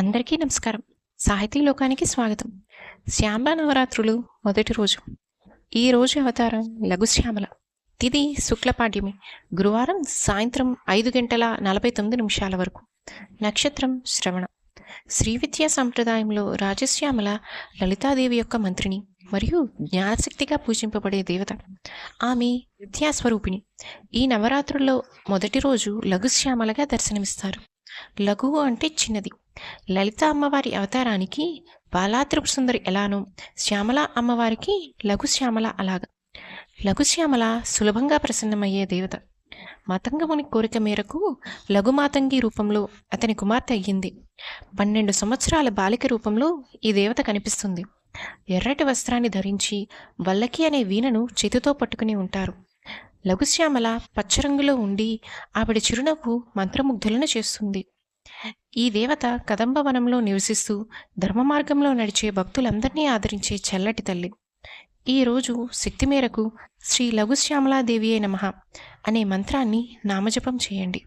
అందరికీ నమస్కారం. సాహితీ లోకానికి స్వాగతం. శ్యామల నవరాత్రులు మొదటి రోజు. ఈ రోజు అవతారం లఘుశ్యామల తిది శుక్లపాడ్యమి గురువారం సాయంత్రం ఐదు గంటల నలభై తొమ్మిది నిమిషాల వరకు. నక్షత్రం శ్రవణ. శ్రీ విద్యా సంప్రదాయంలో రాజశ్యామల లలితాదేవి యొక్క మంత్రిని మరియు జ్ఞానశక్తిగా పూజింపబడే దేవత. ఆమె విద్యాస్వరూపిణి. ఈ నవరాత్రుల్లో మొదటి రోజు లఘుశ్యామలగా దర్శనమిస్తారు. లఘువు అంటే చిన్నది. లలిత అమ్మవారి అవతారానికి బాలాత్రిపు సుందరి ఎలానో శ్యామల అమ్మవారికి లఘుశ్యామల అలాగ. లఘుశ్యామల సులభంగా ప్రసన్నమయ్యే దేవత. మతంగముని కోరిక మేరకు లఘుమాతంగి రూపంలో అతని కుమార్తె అయ్యింది. పన్నెండు సంవత్సరాల బాలిక రూపంలో ఈ దేవత కనిపిస్తుంది. ఎర్రటి వస్త్రాన్ని ధరించి వల్లకి అనే వీణను చేతితో పట్టుకుని ఉంటారు. లఘుశ్యామల పచ్చరంగులో ఉండి ఆవిడ చిరునవ్వు మంత్రముగ్ధులను చేస్తుంది. ఈ దేవత కదంబవనంలో నివసిస్తూ ధర్మ మార్గంలో నడిచే భక్తులందరినీ ఆదరించే చల్లటి తల్లి. ఈ రోజు శక్తి మేరకు శ్రీ లఘుశ్యామలాదేవియే నమః అనే మంత్రాన్ని నామజపం చేయండి.